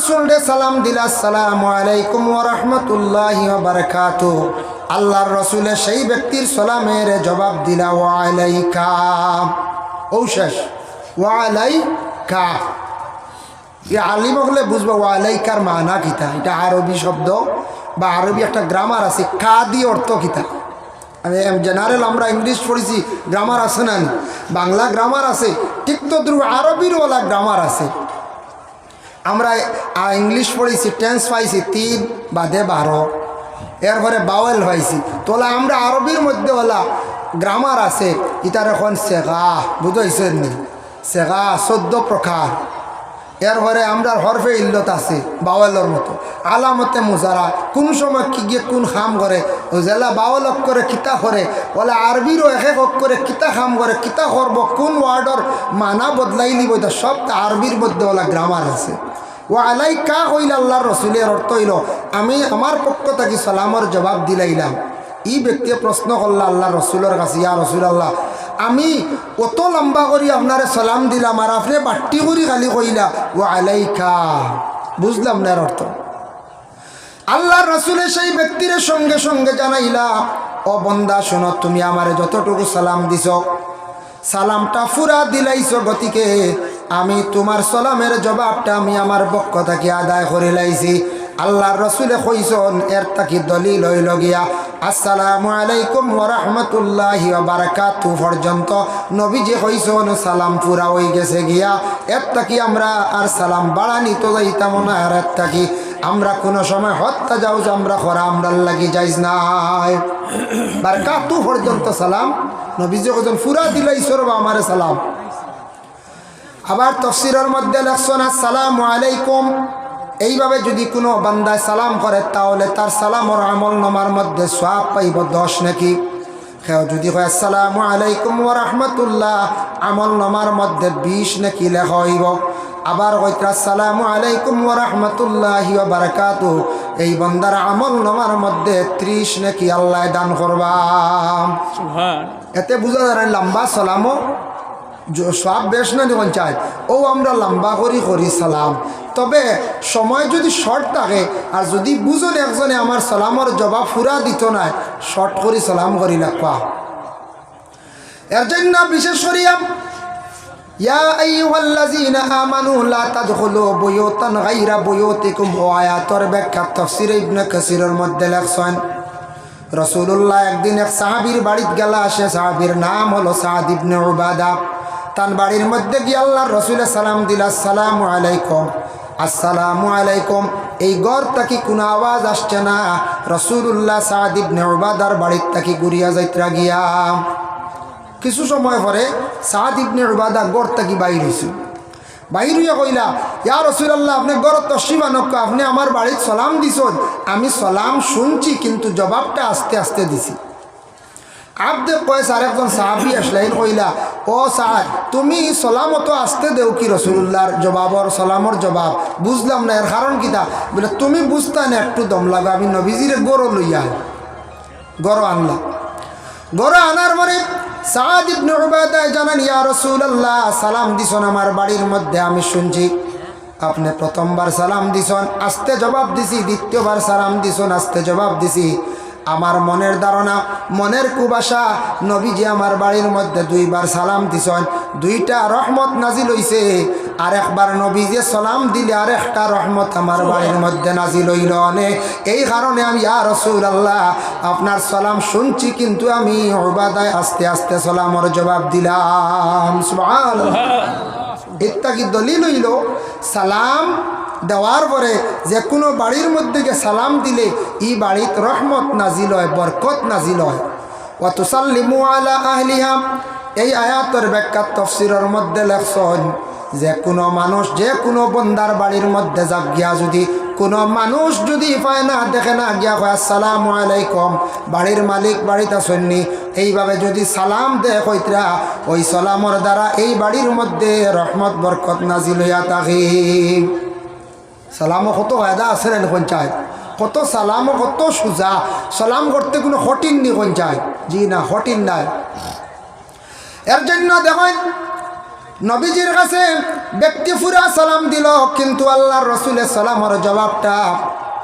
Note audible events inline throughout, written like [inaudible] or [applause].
রসুল সালাম দিলা সালাম আলাইকুম রহমতুল্লাহ বারকাত আল্লাহর রসুলের সেই ব্যক্তির সালামের জবাব দিলা ওয়ালাইকা ও শেষ ওয়ালাইকা এ আলিম হলে বুঝব ওয়ালাইকার মানা কিতা? এটা আরবি শব্দ বা আরবি একটা গ্রামার আছে কা দিয়ে অর্থ কিতা? আমি জেনারেল আমরা ইংলিশ পড়েছি গ্রামার আছে না বাংলা গ্রামার আছে, ঠিক তো দ্রুব আরবিরওয়ালা গ্রামার আছে। আমরা ইংলিশ পড়েছি টেন্স পাইছি, তিন, বাদে বারো। এরপরে বাওয়েল পাইছি। তোলা আমরা আরবির মধ্যে হলা গ্রামার আছে ইটার এখন সেগা, বুঝাইছেন নি? সেগা, চোদ্দ প্রকার। এরপরে আমরা হরফে ইল্লত আছে বাওয়ালের মতো। আলামতে মুজারা, কোন সময় কি গিয়ে কোন খাম করে, জেলা বাওয়াল করে, কিতা করে, বলে আরবিরও এক এক করে, কিতা খাম করে, কিতা করব, কোন ওয়ার্ডর মানা বদলাই নিব সব আরবির মধ্যে ওলা গ্রামার আছে। ও আলাই কা হইল আল্লাহর রসুলের অর্থ হইল, আমি আমার পক্ষ থেকে সালামর জবাব দিলাইলাম। ই ব্যক্তিয়ে প্রশ্ন করল আল্লাহ রসুলের কাছে, ইয়া রসুল আল্লাহ আমি অত লম্বা করি আপনারে সালাম দিলাম আর আপনি বাট্টি করি খালি কইলা ও আলাইকা? বুঝলাম না অর্থ। আল্লাহ রসুলের সেই ব্যক্তির সঙ্গে সঙ্গে জানাইলা, ও বন্দা, শোনো, তুমি আমারে যতটুকু সালাম দিছ সালামটা ফুরা দিলাইছ গতিকে আমি তোমার সালামের জবাবটা আমি আমার পক্ষ থেকে আদায় করে লাইছি। আল্লাহর রসুলে কইসন এর তাকি দলিল হইল গিয়া, আসসালামু আলাইকুম ওরহমতুল্লাহি বারাকাতু পর্যন্ত নবীজি কইসন সালাম পুরা হয়ে গেছে গিয়া, এর তাকি আমরা আর সালাম বাড়ানি তো যাইতাম না, আর এর তাকি আমরা কোনো সময় হত্যা যাও যে আমরা খরা আমরার লাগি যাইস নাই। বারাকাতু পর্যন্ত সালাম নবীজি কজন ফুরা দিল ঈশ্বর আমারে সালাম। আবার তফসিরের মধ্যে লেখছেন, আসসালামু আলাইকুম। এইভাবে যদি কোনো বান্দায় সালাম করে, তাহলে তার সালামর আমল নমার মধ্যে সব পাইব দশ নাকি? সেও যদি কয়, আসসালামু আলাইকুম ও রহমতুল্লাহ। আমল নমার মধ্যে বিশ নাকি লেখা হইব। আবার কইতা, আসসালামু আলাইকুম ও রহমতুল্লাহ বারাকাতু এই বন্দার আমল নমার মধ্যে ত্রিশ নাকি আল্লাহ দান করবা। এতে বুঝা যায় লম্বা সালামও সব বেশ না যখন চাই। ও আমরা লম্বা করি করি সালাম। তবে সময় যদি শর্ট থাকে, আর যদি বুঝুন একজনে আমার সালামর জবাব ফুরা দিত না শর্ট করি সালাম করি লাগবা এর জন্য বিশেষ করিয়া ও আয়াতর ব্যাখ্যা তাফসীর ইবনে কাসিরের মধ্যে লেখছেন। রসুল্লাহ একদিন এক সাহাবির বাড়িতে গেলা আসে সাহাবির নাম হলো সাহাদ ইবনে উবাদা। তার বাড়ির মধ্যে গিয়ে আল্লাহর রসুলের সালাম দিল, আসসালামু আলাইকুম আসসালামু আলাইকুম। এই গড় তাকি কোনো আওয়াজ আসছে না? রসুল্লাহ সাহাদ ইবনে উবাদার বাড়ির তাকি ঘুরিয়া যাইত্রা গিয়া। কিছু সময় পরে সাহাদ ইবনে উবাদা গড় তাকি বাইর বাইর হইয়া কইলা, ইয়া রসুলাল্লাহ, আপনি গড়ত তসিমা নক্কা আপনি আমার বাড়িত সালাম দিছন। আমি সালাম শুনছি, কিন্তু জবাবটা আস্তে আস্তে দিছি। আবদে কয়েস আর একজন সাহাবি আসলাইন কইলা, ও সাহাদ তুমি সালাম তো আসতে দেও কি রসুল্লাহর জবাবর, সালামর জবাব? বুঝলাম না, এর কারণ কিতা বলে, তুমি বুঝতা না, একটু দম লাগো, আমি নবীজিরে গরো লইয়া। গরো আনলা। গরো আনার পরে সাদ ইবনে উবাদা জানান, ইয়া রাসূলুল্লাহ, সালাম দিছন আমার বাড়ির মধ্যে, আমি শুনছি। আপনি প্রথমবার সালাম দিছন, আস্তে জবাব দিছি, দ্বিতীয়বার সালাম দিছন, আস্তে জবাব দিছি। আমার মনের ধারণা মনের কুবাসা নবীজি আমার বাড়ির মধ্যে দুইবার সালাম দিছন। দুইটা রহমত নাজিল হইছে আর একবার নবী যে সালাম দিলে আর একটা রহমত আমার বাড়ির মধ্যে নাজিল হইল নে। এই কারণে আমি ইয়া রসুল আল্লাহ আপনার সালাম শুনছি কিন্তু আমি ওবাদায় আস্তে আস্তে সালামর জবাব দিলাম। ইত্যাদি দলিল হইল সালাম দেওয়ার পরে যে কোনো বাড়ির মধ্যে গিয়ে সালাম দিলে ই বাড়িত রহমত নাজিল হয়, বরকত নাজিল হয়। ওয়াতুসাল্লিমু আলা আহলিহা। এই আয়াতের ব্যাখ্যা তফসিরের মধ্যে লেখছেন, যে কোনো মানুষ, যে কোনো বন্দার বাড়ির মধ্যে যাক গিয়া যদি, কোনো মানুষ যদি পায় না, দেখে না গিয়া কয়, আসসালামু আলাইকুম, বাড়ির মালিক বাড়িতে আসেননি এইভাবে যদি সালাম দে কইতরা, ওই সালামর দ্বারা এই বাড়ির মধ্যে রহমত, বরকত নাজিল হইয়া থাকি। সালামও কত ফায়দা আছে রে পঞ্চায়েত? কত সালামও কত সোজা? সালাম করতে কোনো হটিন নি পঞ্চায়েত? জি না হটিন নাই। এর জন্য দেখেন, নবীজির কাছে ব্যক্তি ফুরা সালাম দিল, কিন্তু আল্লাহর রসুলের সালামর জবাবটা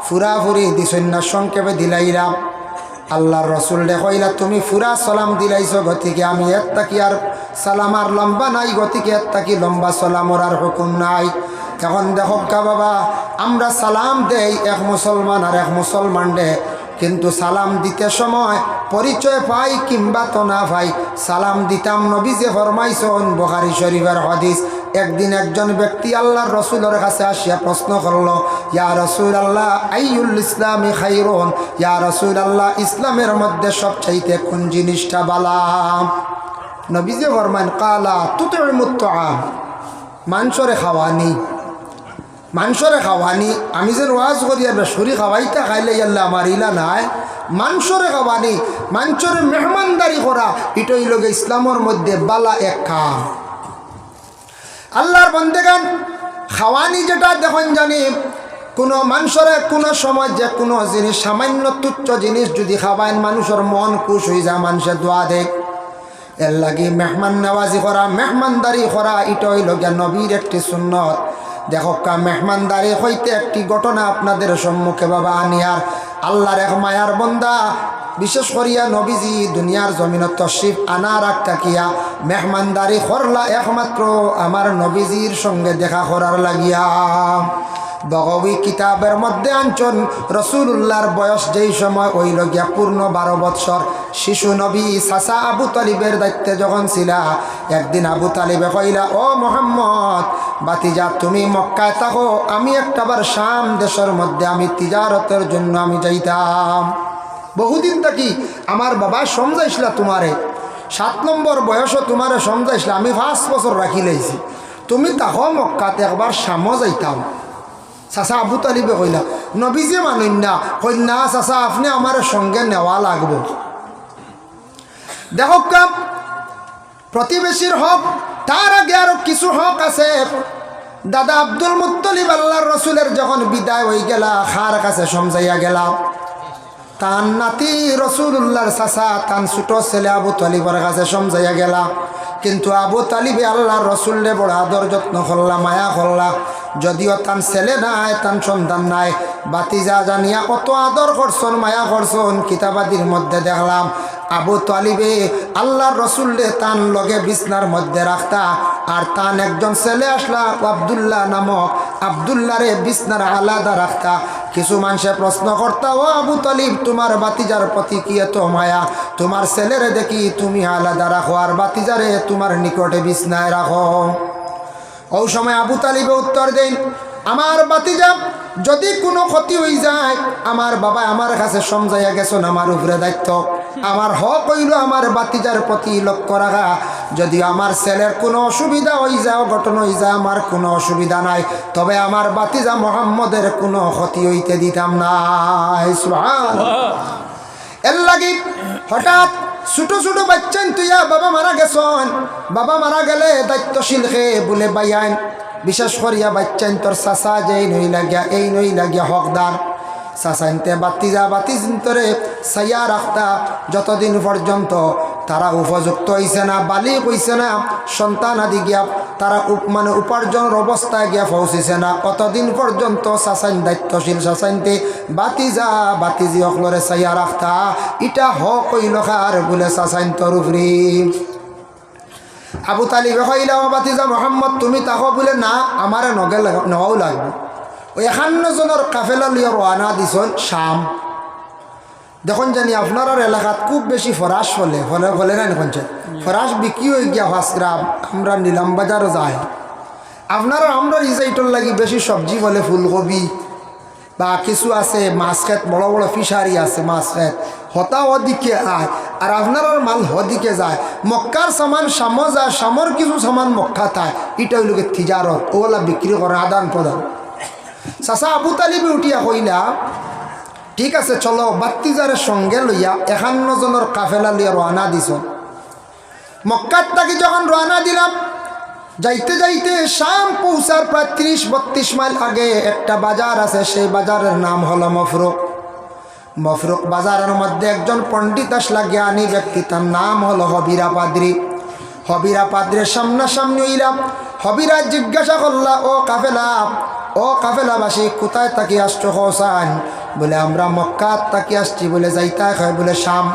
ফুরা ফুরি দিছেন না, সংক্ষেপে দিলাইরা আল্লাহর রসুল দেখইলা তুমি ফুরা সালাম দিলাইছ গতিকে আমি এত্তা কি আর সালাম আর লম্বা নাই, গতিকে এত্তা কি লম্বা সালামর আর হুকুম নাই। এখন দেখো কা বাবা, আমরা সালাম দেই এক মুসলমান আর এক মুসলমান দে কিন্তু সালাম দিতে সময় পরিচয় পাই কিংবা তো না পাই। সালাম দিতাম নবী যে ফরমাইছন, বখারি শরীফের হদিস একদিন একজন ব্যক্তি আল্লাহর রসুলের কাছে আসিয়া প্রশ্ন করল, ইয়া রসুল আল্লাহ আইউল ইসলামী খাইরন? ইয়া রসুল আল্লাহ ইসলামের মধ্যে সবচাইতে কোন জিনিসটা বালাম নবী যে ফরমান কালা তুতে মুত্ত আম মাংসরে খাওয়ানি। মাংসরে খাওয়ানি? আমি যে ওয়াজ করি, আর বেসরি খাওয়াইতে খাইলে ইয়াল্লা আমার ইলা নাই। মাংসরে খাওয়ানি? মাংসরে মেহমানদারি করা। এটাই লোকে ইসলামের মধ্যে বালা এক কাম। আল্লাহর বন্দেগান খাওয়ানি যেটা দেখুন জানি, কোনো মানুষের কোনো সময় যে কোনো জিনিস, সামান্য তুচ্ছ জিনিস যদি খাওয়াইন মানুষের মন খুশ হয়ে যায় মানুষের দোয়া দেয়। এর লাগি মেহমান নেওয়াজি করা, মেহমানদারি করা, এটা হইল গিয়া নবীর একটি সুন্নত। দেখো কা, মেহমানদারি হইতে একটি ঘটনা আপনাদের সম্মুখে বাবা আনিয়ার। আল্লাহর এক মায়ার বন্দা বিশেষ করিয়া নবীজি দুনিয়ার জমিনত তশরিফ আনার আগ থাকিয়া মেহমানদারি করলা একমাত্র আমার নবীজির সঙ্গে দেখা করার লাগিয়া। বগবী কিতাবের মধ্যে আঞ্চন রসুল্লাহর বয়স যেই সময় হইল গিয়া পূর্ণ বারো বৎসর শিশু নবী সাসা আবু তালিবের দায়িত্বে যখন ছিলা, একদিন আবু তালিবে কইলা ও মোহাম্মদ, বাতিজা, তুমি মক্কায় থাকো, আমি একটাবার শাম দেশের মধ্যে আমি তিজারতের জন্য আমি যাইতাম। বহুদিন থাকি আমার বাবা সমজাইছিলা তোমারে। সাত নম্বর বয়সও তোমারে সমজাইছিলা, আমি পাঁচ বছর রাখি লাইছি তুমি তাহো মক্কাতে একবার শামও যাইতাম চাচা আবু তালিবে কইলা নবীজে মানুন না। কন্যা চাচা, আপনি আমার সঙ্গে নেওয়া লাগব। দেখো কাম প্রতিবেশীর হক তার আগে আরও কিছু হক আছে। দাদা আব্দুল মুত্তলিব আল্লাহর রসুলের যখন বিদায় হয়ে গেলা খার কাছে সমজাইয়া গেলা। তান নাতি রসুল্লাহর সাসা তান ছোট ছেলে আবু তালিবের কাছে সমজাইয়া গেলা। কিন্তু আবু তালিবে আল্লাহর রসুল্লে বড় আদর যত্ন করলা, মায়া করলা। যদিও তান ছেলে নাই, তান সন্তান নাই। বাতিজা জানিয়া কত আদর করছন, মায়া করছন, কিতাবাদির মধ্যে দেখলাম, আবু তালিবে আল্লাহর রসুল্লে তান লগে বিছনার মধ্যে রাখতা। আর তান একজন ছেলে আসলা, আবদুল্লাহ নামক আবদুল্লারে বিছনার আলাদা রাখতা। কিছু মানুষে প্রশ্ন করতা, ও আবু তালিব, তোমার বাতিজার প্রতি কি এত মায়া? তোমার ছেলেরে দেখি তুমি আলাদা রাখো, আর বাতিজারে তোমার নিকটে বিছনায় রাখো। ওই সময় আবু তালিবে উত্তর দেন, আমার বাতিজা, যদি কোনো ক্ষতি হয়ে যায়, আমার বাবা আমার কাছে সমজাইয়া গেছেন, আমার উপরে দায়িত্ব। আমার হক হইল আমার বাতিজার প্রতি লক্ষ্য রাখা। যদি আমার ছেলের কোনো অসুবিধা হয়ে যায়, অঘটন হয়ে যায়, আমার কোনো অসুবিধা নাই। তবে আমার বাতিজা মোহাম্মদের কোনো ক্ষতি হইতে দিতাম না এর লাগি হঠাৎ ছোট ছোট বাচ্চান তুইয়া, বাবা মারা গেছন। বাবা মারা গেলে দায়িত্বশীল হে বলে বাইয়ান বিশেষ করিয়া বাচ্চান, তোর চাচা যে নই লাগিয়া এই নই লাগিয়া হকদার। চাচাইনতে বাতি যা বাতি চিন্তরে সাইয়া রাখতা। যতদিন পর্যন্ত তারা উপযুক্ত হইছে না, বালি হইছে না, সন্তান আদি গিয়া তারা মানে উপার্জনের অবস্থায় গিয়া পৌঁছিছে না কতদিন পর্যন্ত চাচাইন দায়িত্বশীল চাচাইনতে বাতি যা বাতিজি অকলরে চাইয়া রাখতা। ইটা হক হইল খার বলে চাচাইন তোর উপরি আবু তালিবে কইলা, ও বাতিজা মোহাম্মদ, তুমি তাকো বলে, না, আমারে নগে নেওয়াও লাগবে। ওই একান্ন জনের কাফেলা লিয়ে রওনা দিছন শাম। দেখুন জানি আপনার এলাকাত খুব বেশি ফরাস ফলে ফলে ফলে না এখন ফরাস বিক্রি হয়ে গিয়া ফাসগ্রাম আমরা নিলাম বাজারও যায়। আপনারা আমরা রিজাইটর লাগি বেশি সবজি ফলে ফুলকপি, বা কিছু আছে, মাছ খেত, বড় বড় ফিশারি আছে, মাছ খেত, হতা ওদিকে আয়, আর আপনার মাল হদিকে যায়। মক্কার সামান সামো যায়, সামর কিছু সামান মক্কা থায় এটা হইল থিজারত ওগুলা বিক্রি করে আদান প্রদান চাচা, আবু তালিবে উঠিয়া কইলা ঠিক আছে, চলো বাত্তিজারের সঙ্গে লইয়া একান্ন জনের কাফেলা লইয়া রওনা দিছ। মক্কার তাকে যখন রওনা দিলাম, যাইতে যাইতে শাম পৌঁছার প্রায় ত্রিশ বত্রিশ মাইল আগে একটা বাজার আছে, সেই বাজারের নাম হলো মফরুক। মফরুক বাজারের মধ্যে একজন পণ্ডিত আসলা, জ্ঞানী ব্যক্তি, তার নাম হলো হবিরা পাদ্রি। হবিরা পাদ্রের সামনাসামনি হইলাম হবিরা জিজ্ঞাসা করলা, ও কাফেলা ও কাফেলাবাসী, কোথায় তাকি আসছো হোসান বলে, আমরা মক্কাত তাকি আসছি, বলে যাইতা হয়, বলে, শাম।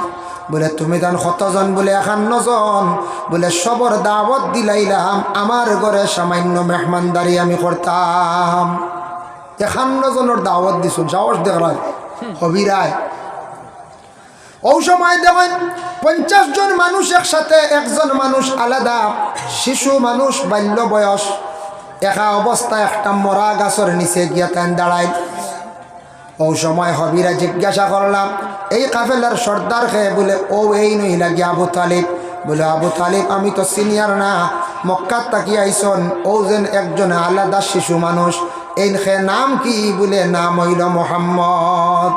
বলে, তুমি তান কতজন, বলে একান্ন জন বলে, সবর দাওয়াত দিলাইলাম, আমার ঘরে সামান্য মেহমানদারি আমি করতাম। একান্ন জনের দাওয়াত দিছো, যাওয়ার দেখলাম হবিরায় ও সময় দেখেন, পঞ্চাশ জন মানুষ একসাথে, একজন মানুষ আলাদা, শিশু মানুষ, বাল্য বয়স। একা অবস্থায় একটা মরা গাছের নিচে গিয়া তান দাঁড়ায়? ও সময় হবিরা জিজ্ঞাসা করলাম এই কাফেলার সর্দার খেয়ে বলে ও এই নহিলা গিয়া আবু তালিব। বলে আবু তালিব আমি তো সিনিয়র না মক্কার তাকি আইসন ও যেন একজন আলাদা শিশু মানুষ। এই খে নাম কি? বলে নাম হইল মোহাম্মদ।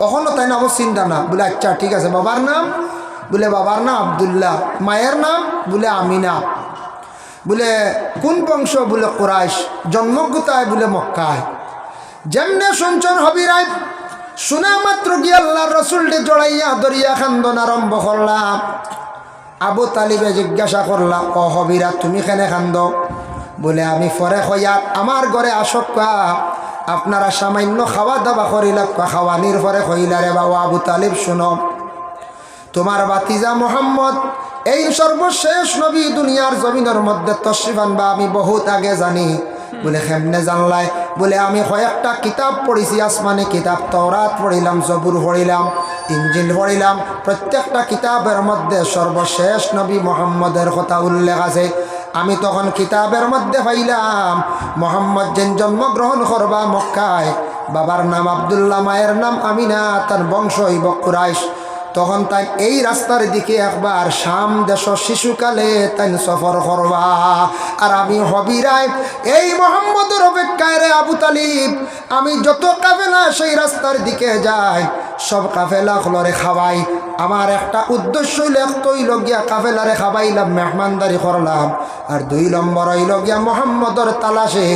কখনো তাই না আমার চিন্তা না। বলে আচ্ছা ঠিক আছে বাবার নাম? বলে বাবার নাম আবদুল্লাহ। মায়ের নাম? বলে আমিনা। বলে, কোন বংশ? বলে, কোরাইশ। জন্মগতায় বলে, মক্কায়। যেমনে শুনছন হবিরাই, শোনা মাত্র গিয়ে আল্লাহর রসুলটি জড়াইয়া দরিয়া খান্দন আরম্ভ করলাম। আবু তালিবে জিজ্ঞাসা করলাম ও হবিরা, তুমি কেনে খান্দ? বলে, আমি ফরে হইয়াত আমার ঘরে আসক কা আপনারা সামান্য খাওয়া দাওয়া করিলা খাওয়ানির পরে কইলা রে বাবু। আবু তালিব, শুনো তোমার বাতিজা মোহাম্মদ, এই সর্বশেষ নবী দুনিয়ার জমিনের মধ্যে তশরিফান বা আমি বহুত আগে জানি। বলে কেমনে জানলাই বলে আমি কয়েকটা কিতাব পড়েছি, আসমানি কিতাব তরাত পড়িলাম, জবুর পড়িলাম ইঞ্জিল পড়িলাম, প্রত্যেকটা কিতাবের মধ্যে সর্বশেষ নবী মোহাম্মদের কথা উল্লেখ আছে। আমি তখন কিতাবের মধ্যে পাইলাম, মোহাম্মদ যেন জন্মগ্রহণ করবা মক্কায়, বাবার নাম আবদুল্লাহ, মায়ের নাম আমিনা, তার বংশ হইব কুরাইশ তখন তাই এই রাস্তার দিকে একবার শাম দেশ শিশুকালে তাই সফর করবা। আর আমি হবিরাই এই মোহাম্মদের অপেক্ষায় রে আবু তালিব। আমি যত কাফেলা সেই রাস্তার দিকে যাই, সব কাফেলা হলরে খাওয়াই। আমার একটা উদ্দেশ্য একটই লগিয়া কাফেলারে খাবাইলাম মেহমানদারি করলাম। আর দুই নম্বর হইল গিয়া মোহাম্মদর তালাশে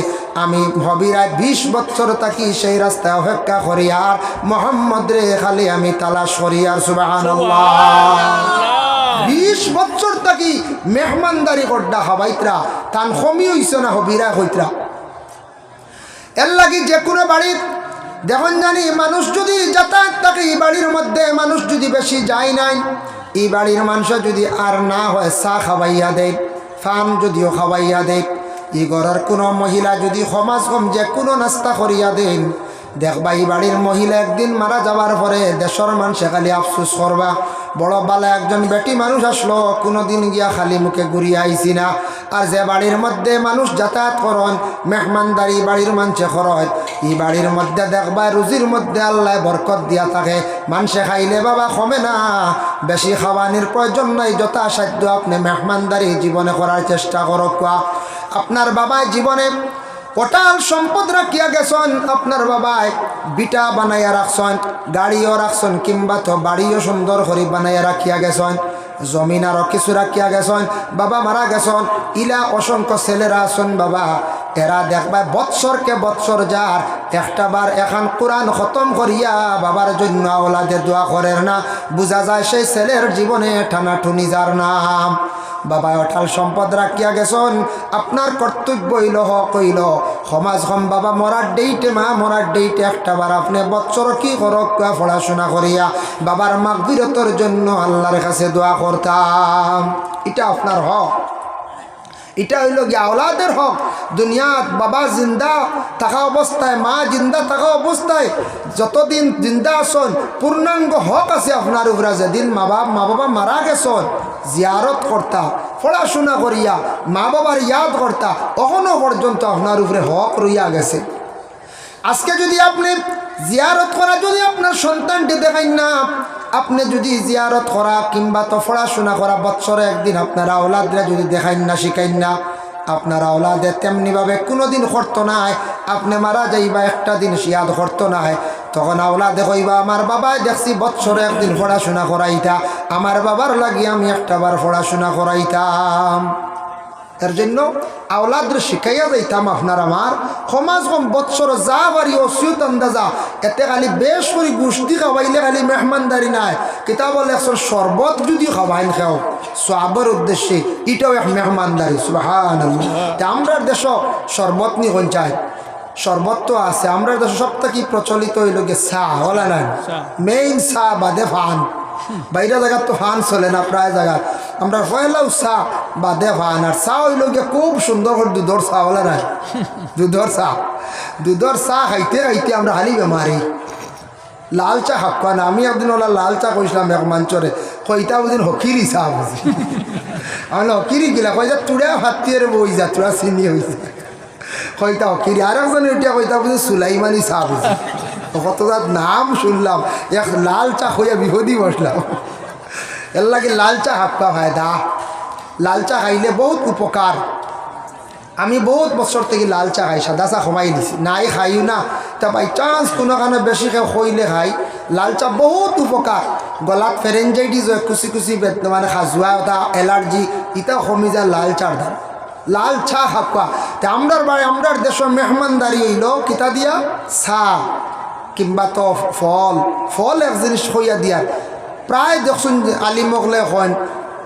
আমি হবিরায় বিশ বছর থাকি সেই রাস্তায় অপেক্ষা করি আর মোহাম্মদ রে খালি আমি তালাশ করি আর সুবাহান বিশ বছর থাকি মেহমানদারি করডা হবাইতরা তান কমি হইছে না হবিরা হইতরা। এর লাগি যে কোনো বাড়ির দেখুন জানি মানুষ যদি যাতায়াত থাকে এই বাড়ির মধ্যে মানুষ যদি বেশি যায় নাই এই বাড়ির মানুষ যদি আর না হয় চা খাওয়াইয়া দেয় ফান যদিও খাওয়াইয়া দেয়। ই ঘরের কোনো মহিলা যদি সমাজ কম যে কোনো নাস্তা করিয়া দেন, দেখবা এই বাড়ির মহিলা একদিন মারা যাওয়ার পরে দেশের মানুষে খালি আফসোস করবা। বড় বালা একজন বেটি মানুষ আসলো, কোনোদিন গিয়া খালি মুখে ঘুরিয়ে আইসি না। আর যে বাড়ির মধ্যে মানুষ যাতায়াত করন, মেহমানদারি বাড়ির মানুষে খরচ এই বাড়ির মধ্যে দেখবা রুজির মধ্যে আল্লাহ বরকত দিয়া থাকে। মানুষে খাইলে বাবা কমে না, বেশি খাওয়ানির প্রয়োজন নাই, যথাসাধ্য আপনি মেহমানদারি জীবনে করার চেষ্টা করক আপনার বাবায় জীবনে কটাল সম্পদ রাখিয়া গেছেন। আপনার বাবায় বিটা বানাইয়া রাখছেন, গাড়িও রাখছেন, কিংবা তো বাড়িও সুন্দর করে বানাইয়া রাখিয়া গেছেন, জমিন আরও কিছু রাখিয়া গেছেন, বাবা মারা গেছেন, ইলা অসংখ্য ছেলেরা আছেন বাবা। এরা দেখবা বৎসরকে বৎসর যার, একটা বার এখন কোরআন খতম করিয়া বাবার জন্য ওলাদের দোয়া করেন না। বোঝা যায় সেই ছেলের জীবনে ঠানাঠুনি যার নাম। বাবা, অঠাল সম্পদ রাখিয়া গেছন। আপনার কর্তব্য হইল হক হইল। সমাজ হম বাবা, মরার ডেইটে মা, মরার ডেইটে একটা বার। আপনি বৎসর কি করক পড়াশোনা করিয়া বাবার মাগবিরতর জন্য আল্লাহর কাছে দোয়া করতাম। এটা আপনার হক। এটা হইল গিয়া আওলাদের হক। দুনিয়াত বাবা জিন্দা থাকা অবস্থায়, মা জিন্দা থাকা অবস্থায়, যতদিন জিন্দা আসন পূর্ণাঙ্গ হক আছে আপনার উপরে। যেদিন মা বাবা মা বাবা মারা গেছন, জিয়ারত করতা, পড়াশোনা করিয়া, মা বাবার ইয়াদ করতা এখনও পর্যন্ত আপনার উপরে হক রইয়া গেছে। আজকে যদি আপনি জিয়ারত করা, যদি আপনার সন্তানটি দেখাই না আপনি যদি জিয়ারত করা কিংবা তো পড়াশোনা করা বৎসরে একদিন আপনারা ওলাদরা যদি দেখাইন না, শিখাইন না, আপনারা ওলাদে তেমনিভাবে কোনো দিন করতো না আপনি মারা যাইবা, একটা দিন শিয়াদ করতো না তখন আওলাদে কইবা, আমার বাবাই দেখছি বৎসরে একদিন পড়াশোনা করাইতা, আমার বাবার লাগি আমি একটা বার পড়াশোনা করাইতাম। এর জন্য আওলাদের শিখাইয়া যাইতাম আপনার আমার। সমাজ কম বৎসর যা বাড়ি অসিয়ত আন্দাজা এতে খালি বেশ করে গোষ্ঠী খাওয়াইলে খালি মেহমানদারি নাই। কিতাব একশো শরবত যদি খাওয়াইন খাও সবের উদ্দেশ্যে এটাও এক মেহমানদারি সুহান আমরা দেশ শরবত নি পঞ্চায়েত শরবত তো আছে আমরা দেশ সব থেকে প্রচলিত হইল গে? চা হলা নাই? মেইন চা বাদে ফান। বাইরে জায়গার তো ফান চলে না প্রায় জায়গা আমরা পয়লাও চা বাদে ফান আর চা হইল গিয়ে খুব সুন্দর করে দুধর চা হলে নাই দুধর চা। দুধর চা খাইতে খাইতে আমরা হালি বেমারি। লাল চা খাপ্পা না। আমি একদিন ওলা লাল চা কইছিলাম এক মঞ্চরে কইতা বুঝিন হকিরি চা বুঝি আমি হকিরি গিলা কই যা তুড়া ভাতিয়ে বই যা তুড়া চিনি হয়েছে কইতা হকিরি আর একজন এটা কইতা বুঝি সুলাইমানি চা বুঝি কত নাম শুনলাম। এক লাল চা হইয়া বিপদি বসলাম। এর লাগে লাল চা হাপ্পা ফায়দা লাল চা খাইলে বহুত উপকার আমি বহুত বছর থেকে লাল চা খাই, সাদা চা কমাই দিছি। নাই খাইও না। তা বাই চান্স কোনো কারণে বেশি খাই খইলে খাই। লাল চা বহুত উপকার গলাত ফেরেঞ্জাইটিস হয়, কুচি কুচি মানে খাজুয়া এটা এলার্জি ইটা কমি যায় লাল চার দ্বারা লাল চা খাপা তা আমরার বাড়ি আমরার দেশের মেহমানদারি হইল কিতা দিয়া? চা কিংবা তো ফল। ফল এক জিনিস হইয়া দিয়ার প্রায় দেখছুন আলিমকলে এখন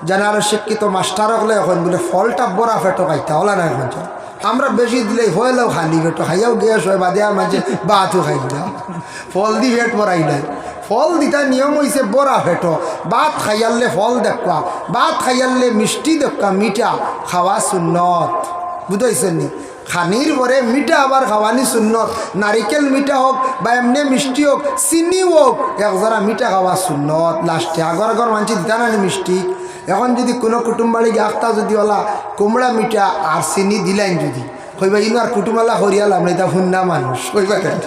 জেনারেল শিক্ষিত মাস্টারকলে এখন বলে ফলটা বড়া ফেটো খাইতে হলা না এখন আমরা বেশি দিলে হইলেও খালি ফেটো, খাইয়াও গ্যাস হয়, বাদে আর মাঝে বাতও খাই না ফল দি ফেট বড়াই নাই। ফল দিতা নিয়ম হয়েছে বড়া ফেটো ভাত খাইয়ালে ফল দেখবা ভাত খাইয়ালে মিষ্টি দেখবা মিঠা, খাওয়া সুন্নত। বুঝাইছেন নি? খানির পরে মিঠা আবার খাওয়ানি সুন্নত। নারিকেল মিঠা হোক বা এমনি মিষ্টি হোক চিনি হোক এক যারা মিঠা খাওয়া সুন্নত। লাস্টে আগর আগর মানছি দিতা না মিষ্টি। এখন যদি কোনো কুটুম বাড়ি যদি ওলা কুমড়া মিঠা আর চিনি দিলেন যদি। কইবা ইনো আর কুটুমালা হরিয়ালাম না এটা হুন্না মানুষ। কইবা কেন?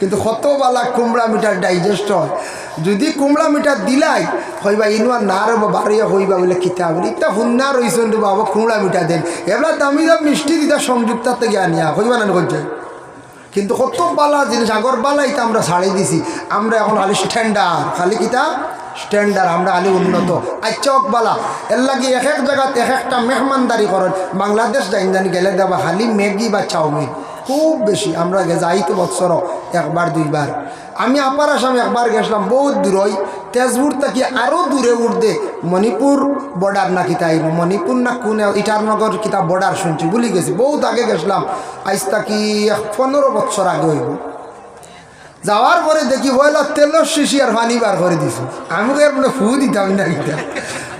কিন্তু কতবালা কুমড়া মিঠার ডাইজেস্ট হয়। যদি কুমড়া মিঠা দিলাই, হইবা ইনু আর না রব বাড়িয়া হইবা বলে কিতা বলে ইটা হুন্না রইছেন তো বাবা, কুমড়া মিঠা দেন। এবার দামি দাম মিষ্টি দিতা সংযুক্ত থেকে আনিয়া। হইবা না করছে কিন্তু কত বালা জিনিস আগর বালা ইটা আমরা ছাড়ি দিছি। আমরা এখন খালি স্ট্যান্ডার খালি কিতা? স্ট্যান্ডার আমরা খালি উন্নত। আচ্ছা বালা এর লাগে এক এক জায়গাত এক একটা মেহমানদারি করেন বাংলাদেশ যাইন জানি গেলে দেবা খালি ম্যাগি বা চাউমিন খুব বেশি। আমরা যাই তো বৎসর, একবার, দুইবার। আমি আপার আসামে একবার গেছিলাম, বহুত দূরই তেজপুর থেকে আরও দূরে উঠতে মণিপুর বর্ডার না কিতা আইব মণিপুর না কোন ইটারনগর কিতা বর্ডার শুনছি, ভুলি গেছি। বহুত আগে গেছিলাম আজ তাকি পনেরো বছর আগে হইব। যাওয়ার পরে দেখি, বইল তেলের শিশি আর পানি বার করে দিছি। আমি তো এর ফু দিতাম না কিতা।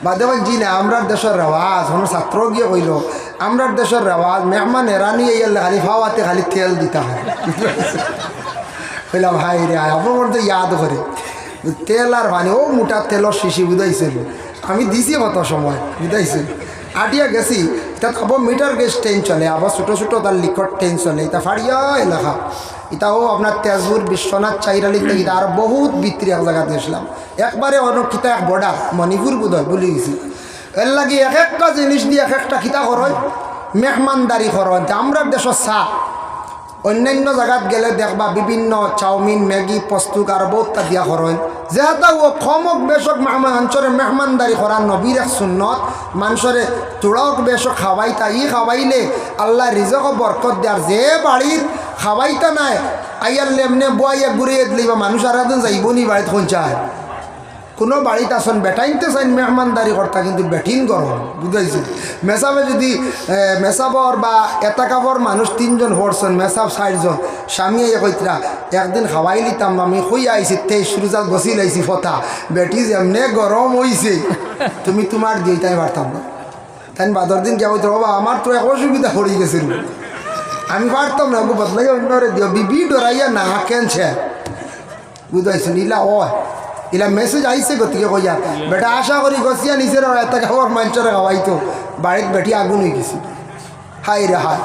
বাদে জি না আমরার দেশের রেওয়াজ আমার ছাত্র গিয়ে কইল, আমরার দেশের রেওয়াজ, মেহমান এরানি এই খালি ফাওয়াতে খালি তেল দিতে হয়। [laughs] কইলাম ভাই রে আপনার তো ইয়াদ করে। তেল আর পানি, ও মোটা তেলর শিশি বুঝাইছিল আমি দিছি কত সময় বুঝাইছিল আটিয়া গেছি তা আবার মিটার গেস ট্রেন চলে, আবার ছোটো ছোটো তার লিকট ট্রেন চলে এটা ফাড়িয়া এলাকা। এটাও আপনার তেজপুর, বিশ্বনাথ, চাইরালি থেকে এটা আর বহুত বিত্রি এক জায়গাতে গেছিলাম একবারে অনেক এক বডা মণিপুর বোধ হয় বলে গেছি। এর লাগে এক একটা জিনিস দিয়ে এক একটা কিতা করয় মেহমানদারি করয় আমরা দেশের চা অন্যান্য জায়গাত গেলে দেখবা বিভিন্ন চাউমিন ম্যাগি প্রস্তুত আর দিয়া করেন যেহেতু ও কমক বেশক মানুষরে মেহমানদারি করার নবীর এক সুন্নত মানুষরে তুড়ক বেশক খাওয়াইতা ই খাওয়াইলে আল্লাহ রিজক বরকত দেয়ার যে বাড়ির খাওয়াইতা নাই। আইয়ার লেমনে বয়াইয়া ঘুরিয়ে দিলে মানুষ আর যাইব নি বাড়িতে পৌঁছায় কোনো বাড়িতে আসন বেটাইনতে চাইন, মেহমানদারি কর্তা কিন্তু বেঠিন গরম বুঝাইছে মেসাবে যদি মেসাবর বা এটা কাপড় মানুষ তিনজন হরছেন মেসাব ষাটজন স্বামী আইয়া কইতরা একদিন খাওয়াই লিতাম আমি কই আইছি তেইশ রোজাত বসি লাইছি ফতা বেটি যেমনে গরম হইছে তুমি তোমার দিইতাই পারতাম না তাই বাদর দিন কে হইতো বাবা আমার তো এক অসুবিধা হয়ে গেছিল আমি পারতাম না বদলাই অন্যরে দিও বিবি ডরাইয়া না কেনছে বুঝাইছে নীলা ওয় ইলা মেসেজ আইছে গতিকে কইয়া বেটা, আশা করি গছিয়া নিচে এটা খাওয়ার মঞ্চরে খাওয়াইতো বাড়িত বেটি আগুন হয়ে গেছি। হাই রে হাই।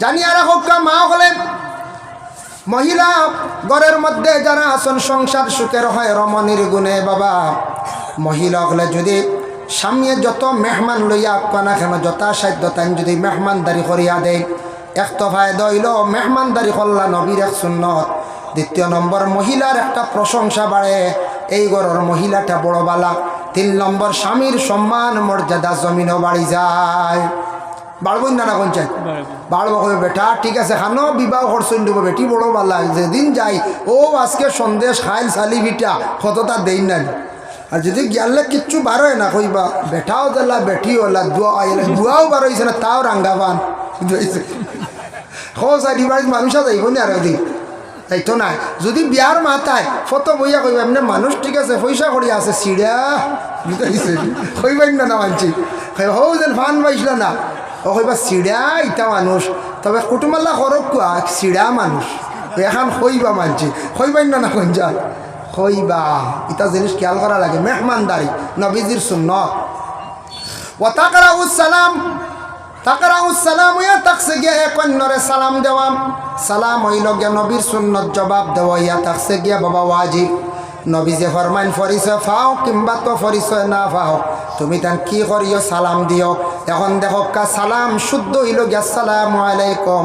জানি আর হোক মা হলেন মহিলা ঘরের মধ্যে যারা আসন সংসার সুখের হয় রমণীর গুণে বাবা। মহিলা হলে যদি সামনে যত মেহমান লইয়া আঁকা না কেন যথাসাধ্য তাই যদি মেহমানদারি করিয়া দেয় এক তো ফায়দা হইল মেহমানদারি করলা নবীর এক সুন্নত। দ্বিতীয় নম্বর মহিলার একটা প্রশংসা বাড়ে এই ঘরের মহিলাটা বড় বালা তিন নম্বর স্বামীর সম্মান মর্যাদা জমিনও বাড়ি যায়। বাড়বই না না পঞ্চায়েত? বাড়বে। কবে বেটা? ঠিক আছে খানো বিবাহ করছেন দেবো বেটি বড় বালা যেদিন যাই ও আজকে সন্দেশ খাইল চালি ভিটা কতটা দেই না আর যদি গিয়ালে কিচ্ছু বার হয় না কইবা বেটাও দিলা বেটি ওলা দুয়া দুয়াও বার হয়েছে না তাও রাঙ্গা পান হো চারি বাড়ির মানুষ যাইব না আর ওদিন তাইতো না যদি বিয়ার মাথায় ফত বইয়া কইবা এমনি মানুষ ঠিক আছে পয়সা করি আছে সিড়া বুঝাইছে কইবাই না না মানছি? হৌ যেন ফান পাইছিল না। ও কইবা সিড়া ইটা মানুষ তবে কুটুমাল্লা করক কুয়া সিড়া মানুষ এখন কইবা মানছি। কইবাই না না কঞ্জা কইবা ইটা জিনিস খেয়াল করা লাগে। মেহমানদারি নবীজির সুন্নত। ওয়াতাকরাউ সালাম। তাকরাউ সালাম ইয়া তাকসে গিয়া এক অন্যরে সালাম দেওয়া সালাম হইল গিয়া নবীর সুন্নত জবাব দেওয়া ইয়া তাকসে গিয়া, বাবা ওয়াজি, নবী যে ফরমাইন ফরিচয় ফাও কিংবা তো ফরিচয় না ফাও, তুমি তান কি করিও সালাম দিও। এখন দেখো কা সালাম শুদ্ধ হইল গিয়া সালাম আলাইকুম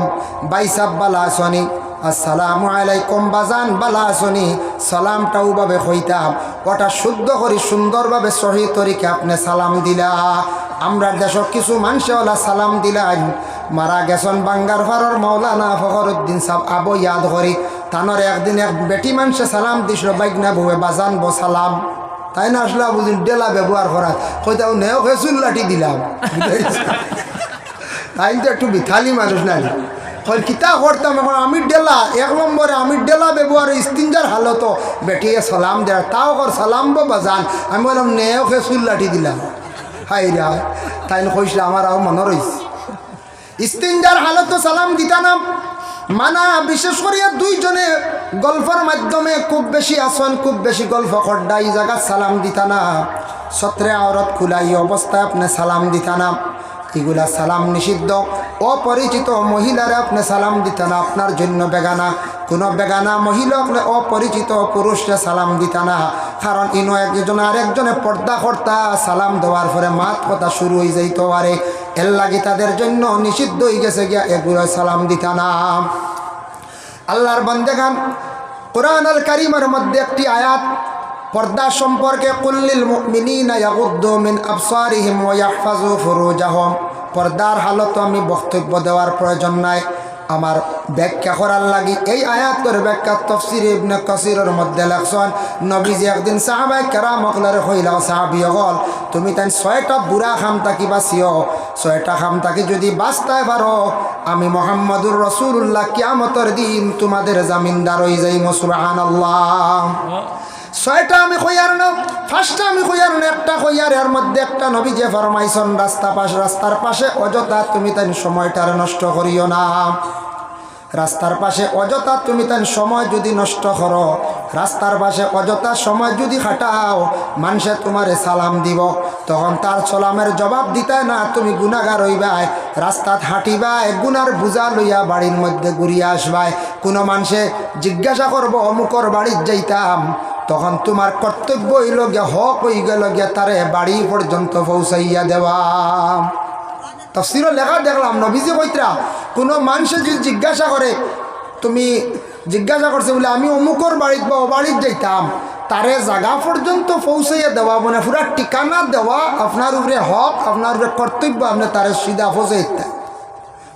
বাইসাব বালা আসনি। আসসালামু আলাইকুম বাজান বালা আসনি সালামটাও ভাবে হইতাম। ওটা শুদ্ধ করি সুন্দরভাবে সহি তরিকে আপনি সালাম দিলা। আমরা দেশ কিছু মানুষওয়ালা সালাম দিলাম মারা গেছন বাঙ্গার ফারর মৌলানা ফখরুদ্দিন সাহ আবো ইয়াদ করি তানোর একদিন এক বেটি মানুষে সালাম দিছিল বাইক না বউয়ে বাজান বো সালাম। তাই না আসলে বুঝিন ডেলা ব্যবহার করা। কইতাও নেও খেসুল লাঠি দিলাম। [laughs] তাই তো একটু বিথালি মানুষ না কই কিতা করতাম এখন? আমি ডেলা, এক নম্বরে আমি ডেলা ব্যবহার স্তিনজার হালত। বেটিয়ে সালাম দেয়, তাও কর সালাম বাজান। আমি বললাম নেও খেসুল লাঠি দিলাম হাই রা তাই কইছিল আমার আও মনে রয়েছে ইস্তিনজার হালত সালাম দিতানাম মানা, বিশেষ করিয়া দুইজনে গল্পের মাধ্যমে খুব বেশি আসন, খুব বেশি গল্প খড্ডা এই জায়গা সালাম দিতানা সত্রে আওরত খুলাই অবস্থায় আপনি সালাম দিতানা এগুলা সালাম নিষিদ্ধ। অপরিচিত মহিলারা আপনি সালাম দিতেন, আপনার জন্য বেগানা। কোনো বেগানা মহিলা আপনি অপরিচিত পুরুষরা সালাম দিত না। কারণ ইনো একজন আরেকজনে পর্দা কর্তা, সালাম দেওয়ার পরে মাত কথা শুরু হয়ে যাইত আরে এর লাগি তাদের জন্য নিষিদ্ধ হয়ে গেছে গিয়া এগুলো সালাম দিত না। আল্লাহর বন্দেগান, কোরআন আল কারিমের মধ্যে একটি আয়াত পর্দা সম্পর্কে কুল্লিল মিন ফুরুজাহুম। পর্দার হালত আমি বক্তব্য দেওয়ার প্রয়োজন নাই। আমার ব্যাখ্যা করার লাগি এই আয়াতের ব্যাখ্যা তফসির ইবনে কাসিরের মধ্যে লেখছেন, নবীজি একদিন সাহাবাই কেরাম অকলারে হইলাও সাহাবি হল তুমি তাই ছয়টা বুড়া খাম তাকি বাঁচিও? ছয়টা খাম তাকি যদি বাঁচতায় পারো? আমি মোহাম্মদুর রসুল্লাহ কিয়ামতের দিন তোমাদের জামিনদার হয়ে যাই মুসুবাহান আল্লাহ ছয়টা আমি কইয়ার না ফার্স্টটা আমি কইয়ার না, একটা কইয়ার এর মধ্যে একটা নবী যে ফরমাইছন, রাস্তা পাশ, রাস্তার পাশে, অযথা তুমি তাই সময়টার নষ্ট করিও না। রাস্তার পাশে অযথা তুমি তাই সময় যদি নষ্ট করো, রাস্তার পাশে অযথা সময় যদি খাটাও, মানুষে তোমারে সালাম দিব। তখন তার সালামের জবাব দিতায় না, তুমি গুণাগার হইবাই, রাস্তাত হাঁটিবাই, গুনার বুঝা লইয়া বাড়ির মধ্যে ঘুরিয়া আসবাই। কোনো মানুষে জিজ্ঞাসা করব, অমুকর বাড়ির যাইতাম তখন তোমার কর্তব্য হইল গিয়া, হক হয়ে গেল গিয়া তারে বাড়ি পর্যন্ত পৌঁছাইয়া দেওয়া। তফসিরও লেখা দেখলাম, নবীজি কইতরা কোনো মানুষে যদি জিজ্ঞাসা করে, তুমি জিজ্ঞাসা করছে বলে আমি অমুকর বাড়িত বা ও বাড়িত যাইতাম, তারে জাগা পর্যন্ত পৌঁছাইয়া দেওয়া মানে পুরা ঠিকানা দেওয়া, আপনার উপরে হক, আপনার উপরে কর্তব্য, আপনি তারে সিধা পৌঁছাই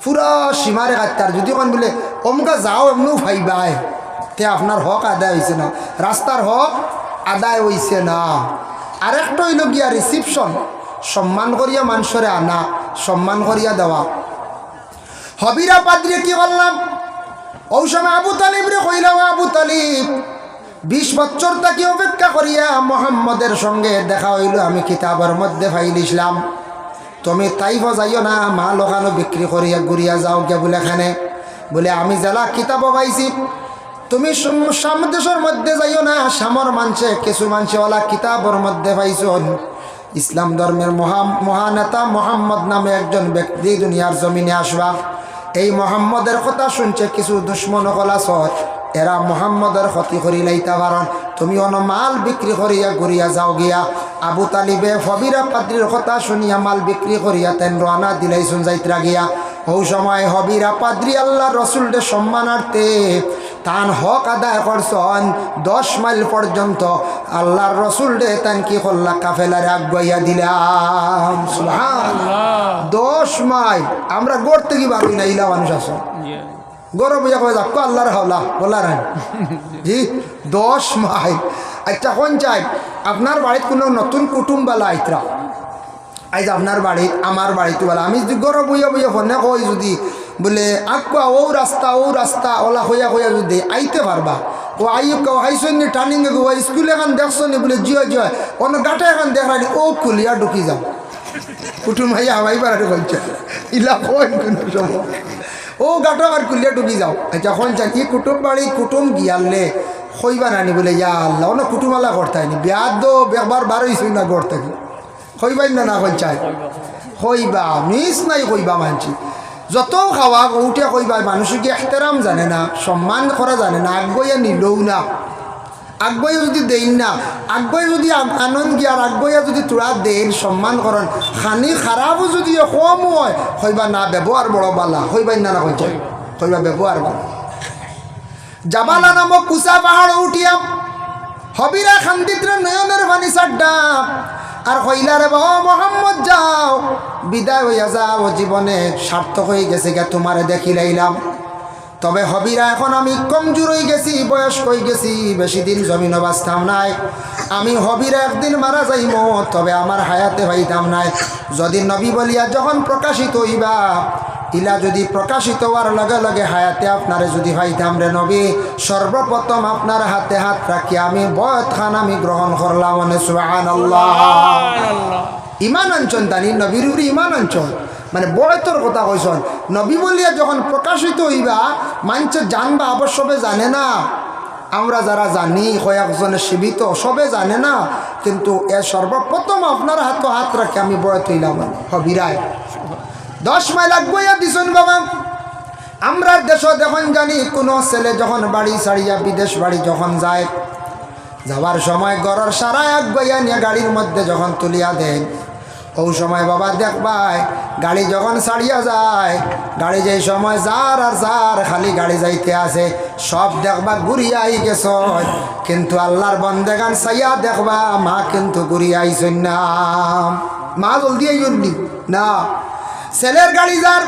পুরা সীমারে কাটতার যদি কোন বলে, অমুকা যাও, এমনিও ভাইবাই তে আপনার হক আদায় হয়েছে না। রাস্তার হক আদায় হয়েছে না। আরেকটা হইল গিয়া রিসিপশন সম্মান করিয়া মানুষরে আনা, সম্মান করিয়া দেওয়া। হবিরা পাদ্রে কি করলাম? ওই সময় আবু তালিবরে কইলাম আবু তালিব, বিশ বছর তাকে অপেক্ষা করিয়া মোহাম্মদের সঙ্গে দেখা হইল, আমি কিতাবের মধ্যে ফাইল ইসলাম। তুমি তাইফ যাইও না, মা লোকানো বিক্রি করিয়া ঘুরিয়া যাও গে বলে এখানে। বলে, আমি জেলা কিতাব পাইছি। তুমি সাম দেশের মধ্যে যাইও না, সামর মানছে, কিছু মানছেওয়ালা কিতাবর মধ্যে পাইছন। ইসলাম ধর্মের মহা মহানেতা মোহাম্মদ নামে একজন ব্যক্তি দুনিয়ার জমিনে আসবা। এই মোহাম্মদের কথা শুনছে কিছু দুশ্মন কলাসত এরা মোহাম্মদের ক্ষতি করি লাইতা পারন তুমি অন মাল বিক্রি করিয়া ঘুরিয়া যাও গিয়া। আবু তালিবে ফবিরা পাত্রীর কথা শুনিয়া মাল বিক্রি করিয়া তেন রানা দিলাইছুন যাইত্রা গিয়া। ও সময় হবিরা পাদ্রি আল্লাহ রসুলদের সম্মানার্থে তান হক আদায় করছন। দশ মাইল পর্যন্ত আল্লাহর রসুল রে তান কি করলা কাফেলারে আগুয়াইয়া দিলাম। দশ মাইল। আমরা গড় থেকে ভাবি না, ইলা মানুষ আসো গরম যাক আল্লাহর হাওলা, বলার জি, দশ মাইল। আচ্ছা কোন চাই? আপনার বাড়িতে কোনো নতুন কুটুম বালা আইতরা? আইজ আপনার বাড়িত, আমার বাড়িতে বলা। আমি যদি গরম হইয়া বইয়া ফোনে কই যদি বলে আকুয়া ও রাস্তা ও রাস্তা, ওলা হইয়া হইয়া যদি আইতে পারবা। ও আই কেউ হাইসন নি টার্নিং গো স্কুল এখন দেখছ নি বলে, জিয় জিয়, অন্য গাটা এখন দেখানি ও খুলিয়া ঢুকি যাও। কুটুম ভাইয়া হাওয়াই পাড়াতে বলছে, ইলা কোনো ও গাটা আর খুলিয়া ঢুকি যাও। যখন চান কি কুটুম বাড়ি, কুটুম গিয়ালে হইবা নানি বলে, ইয়া আল্লাহ, অন্য কুটুমালা হয়নি বিয়াদ দো একবার বারোইছই না গড় থাকি না না হন চাই। মিস নাই কইবা মানছি। যত খাওয়া উঠে কইবা মানুষকে এহতেরাম জানে না সম্মান করা জানে না আগ্বইয়া নিলও না। আগ্বইয়া যদি দেন না আগ্বই যদি আনন্দ গিয়ার আগ্বইয়া যদি তোরা দেন সম্মান করেন খানি খারাপও যদি কম হয় হইবা না ব্যবহার বড় বালা হইবাই না না কই চাই হইবা ব্যবহার বালা। জাবালা নামক কুসা পাহাড় উঠিয়াম। হবিরা খান্দিত্র নয়নের ভানি সাড্ডা আর কইলারে ও মোহাম্মদ, যাও। বিদায় হইয়া যাও, জীবনে সার্থক হয়ে গেছে গে, তোমারে দেখি লাইলাম তবে হবিরা, এখন আমি কমজোর হয়ে গেছি বয়স হয়ে গেছি, বেশি দিন জমিন বাঁচতাম নাই। আমি হবিরা, একদিন মারা যাইম, তবে আমার হায়াতে হইতাম নাই। যদি নবী বলিয়া যখন প্রকাশিত হইবা ইলা যদি প্রকাশিত হওয়ার লগে লগে হায়াতে আপনারে যদি হইতাম রে নবী সর্বপ্রথম আপনার হাতে হাত রাখি আমি বয়ত খান আমি গ্রহণ করলাম মানে ইমান অঞ্চল দানি নবীর ইমান অঞ্চল মানে বয়তর কথা কইসন নবী বলিয়া যখন প্রকাশিত হইবা মানুষের জানবা সবে জানে না। আমরা যারা জানি কয়েকজনে সীমিত সবে জানে না। কিন্তু এ সর্বপ্রথম আপনার হাত হাত রাখে আমি বয়ত হইলাম হবিরায়। দশ মাইল আগুয়া দিছন বাবা। আমরা দেশ যখন জানি, কোনো ছেলে যখন বাড়ি ছাড়িয়া বিদেশ বাড়ি যখন যায়, যাওয়ার সময় গড়র সারা বইয়া নিয়ে গাড়ির মধ্যে যখন তুলিয়া দেন, ওই সময় বাবা দেখবাই গাড়ি যখন ছাড়িয়া যায়, গাড়ি যেই সময় যার আর যার খালি গাড়ি যাইতে আছে, সব দেখবা ঘুরিয়া আই গেছ। কিন্তু আল্লাহর বন্দেগান চাইয়া দেখবা মা কিন্তু ঘুরিয়া আইসন না। মা জলদি আইনি না। ছেলের গাড়ি যার।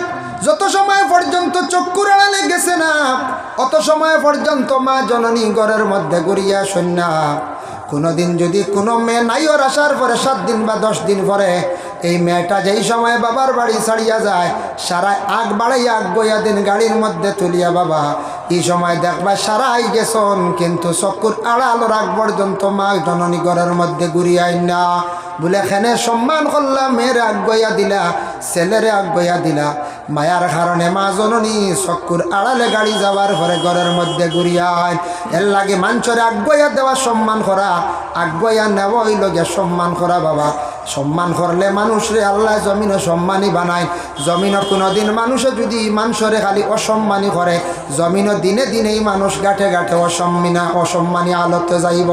যত সময় পর্যন্ত চক্ষুর আড়ালে গেছে না, অত সময় পর্যন্ত মা জননী ঘরের মধ্যে গড়িয়া সন্না কোনোদিন যদি কোনো মেয়ে নাই ওর আসার পরে, সাত দিন বা দশ দিন পরে, এই মেয়েটা যেই সময় বাবার বাড়ি ছাড়িয়া যায় সারা আগ বাড়াইয়া আগ বইয়া দিন গাড়ির মধ্যে তুলিয়া বাবা এই সময় দেখবা সারা আই গেছন, কিন্তু চকুর আড়াল রাগ পর্যন্ত মা জননী ঘরের মধ্যে ঘুরিয়াই না। বলে এখানে সম্মান করলাম মেয়েরে আগুয়া দিলা, ছেলেরে আগুয়া দিলা। মায়ার কারণে মা জননী চকুর আড়ালে গাড়ি যাওয়ার পরে ঘরের মধ্যে ঘুরিয়ায় এর লাগে মাঞ্চরে আগুয়া দেওয়া সম্মান করা আগুয়া নেওয়া গিয়া সম্মান করা বাবা। সম্মান করলে মানুষরে আল্লাহ জমিনে সম্মানই বানায়। জমিনও কোনোদিন মানুষে যদি মানুষরে খালি অসম্মানী করে জমিনও দিনে দিনেই মানুষ গাঠে গাঠে অসম্মিনা অসম্মানী আলোতে যাইব।